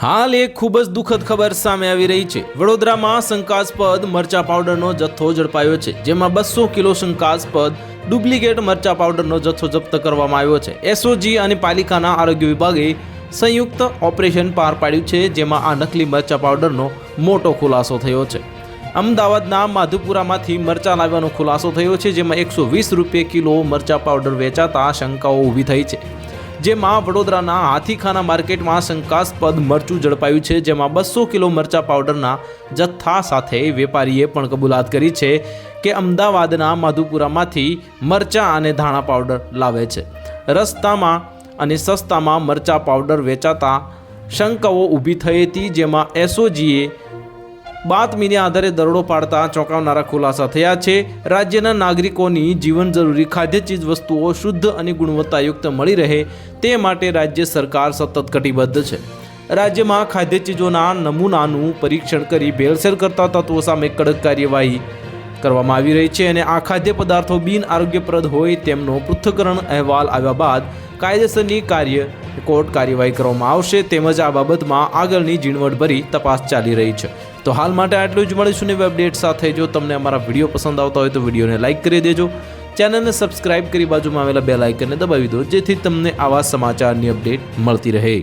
હાલ એક ખૂબ જ દુઃખદ ખબર સામે આવી રહી છે. વડોદરામાં શંકાસ્પદ મરચા પાવડરનો જથ્થો ઝડપાયો છે, જેમાં બસો કિલો શંકાસ્પદ ડુપ્લિકેટ મરચા પાવડરનો જથ્થો જપ્ત કરવામાં આવ્યો છે. એસઓજી અને પાલિકાના આરોગ્ય વિભાગે સંયુક્ત ઓપરેશન પાર પાડ્યું છે, જેમાં આ નકલી મરચા પાવડરનો મોટો ખુલાસો થયો છે. અમદાવાદના માધુપુરામાંથી મરચા લાવવાનો ખુલાસો થયો છે, જેમાં એકસો વીસ રૂપિયા કિલો મરચા પાવડર વેચાતા શંકાઓ ઊભી થઈ છે. જેમાં વડોદરાના હાથીખાના માર્કેટમાં શંકાસ્પદ મરચું ઝડપાયું છે, જેમાં બસો કિલો મરચા પાવડરના જથ્થા સાથે વેપારીએ પણ કબૂલાત કરી છે કે અમદાવાદના માધુપુરામાંથી મરચા અને ધાણા પાવડર લાવે છે. રસ્તામાં અને સસ્તામાં મરચા પાવડર વેચાતા શંકાઓ ઊભી થઈ હતી, જેમાં એસઓજીએ બાતમીને આધારે દરોડો પાડતા ચોંકાવનારા ખુલાસા થયા છે. રાજ્યના નાગરિકોની જીવન જરૂરી ખાદ્ય ચીજ વસ્તુઓ શુદ્ધ અને ગુણવત્તાયુક્ત મળી રહે તે માટે રાજ્ય સરકાર સતત કટિબદ્ધ છે. રાજ્યમાં ખાદ્ય ચીજોના નમૂનાનું પરીક્ષણ કરી ભેળસેળ કરતા તત્વો સામે કડક કાર્યવાહી કરવામાં આવી રહી છે અને આ ખાદ્ય પદાર્થો બિન આરોગ્યપ્રદ હોય તેમનો પૃથ્થકરણ અહેવાલ આવ્યા બાદ કાયદેસરની કાર્ય કોર્ટ કાર્યવાહી કરવામાં આવશે તેમજ આ બાબતમાં આગળની ઝીણવટભરી તપાસ ચાલી રહી છે. તો હાલ માટે આટલું જ મળીશું નવી અપડેટ સાથે. જો તમને અમારા વીડિયો પસંદ આવતા હોય તો વિડીયોને લાઇક કરી દેજો. ચેનલને સબસ્ક્રાઇબ કરી બાજુમાં આવેલા બે લાઇકનને દબાવી દો, જેથી તમને આવા સમાચારની અપડેટ મળતી રહે.